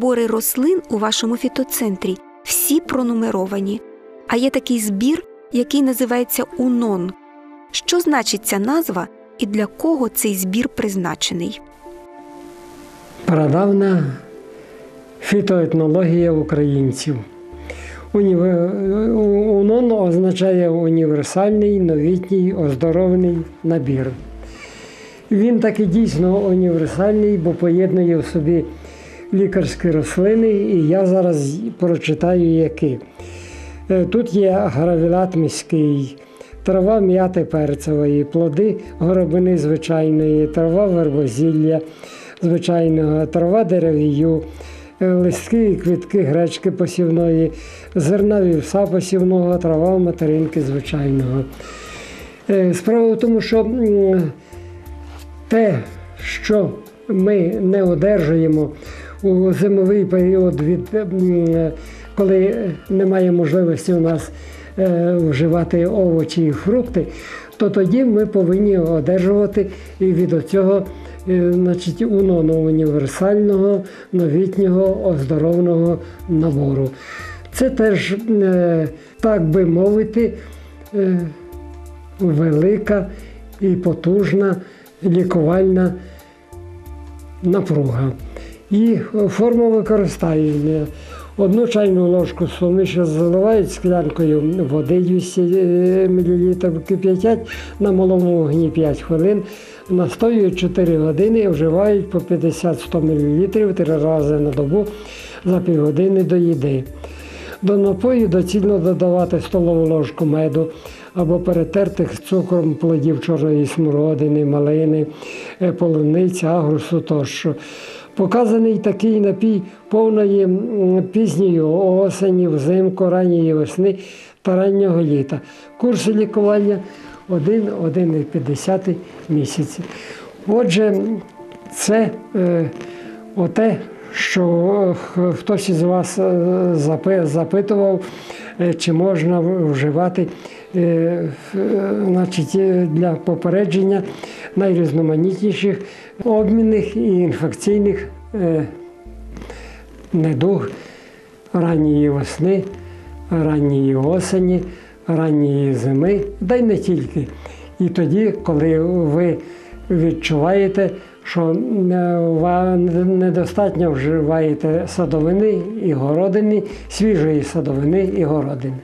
Бори рослин у вашому фітоцентрі всі пронумеровані, а є такий збір, який називається УНОН. Що значить ця назва і для кого цей збір призначений? Прадавна фітоетнологія українців. УНОН означає універсальний новітній оздоровний набір. Він таки дійсно універсальний, бо поєднує в собі лікарські рослини, і я зараз прочитаю які. Е, Тут є гравілат міський, трава м'яти перцевої, плоди горобини звичайної, трава вербозілля звичайного, трава деревію, е, листки і квітки гречки посівної, зерна вівса посівного, трава материнки звичайного. Е, Справа в тому, що те, що ми не одержуємо у зимовий період, від, коли немає можливості у нас е, вживати овочі і фрукти, то тоді ми повинні одержувати і від цього е, значить, унону універсального новітнього оздоровного набору. Це теж, е, так би мовити, велика і потужна лікувальна напруга. І форма використання. Одну чайну ложку суміші заливають склянкою води 200 мл, кип'ятять на малому вогні 5 хвилин, настоюють 4 години і вживають по 50-100 мл три рази на добу за півгодини до їди. До напою доцільно додавати столову ложку меду або перетертих цукром плодів чорної смородини, малини, е, полуниці, агрусу тощо. Показаний такий напій повної пізньої осені, взимку, ранньої весни та раннього літа. Курси лікування 1-1,5 місяці. Отже, це е, оте, що е, хтось із вас е, запитував, чи можна вживати е, е, значить, е, для попередження найрізноманітніших обмінних і інфекційних е, недуг ранньої весни, ранньої осені, ранньої зими, та й не тільки. І тоді, коли ви відчуваєте, що ви вам недостатньо вживаєте садовини і городини, свіжої садовини і городини.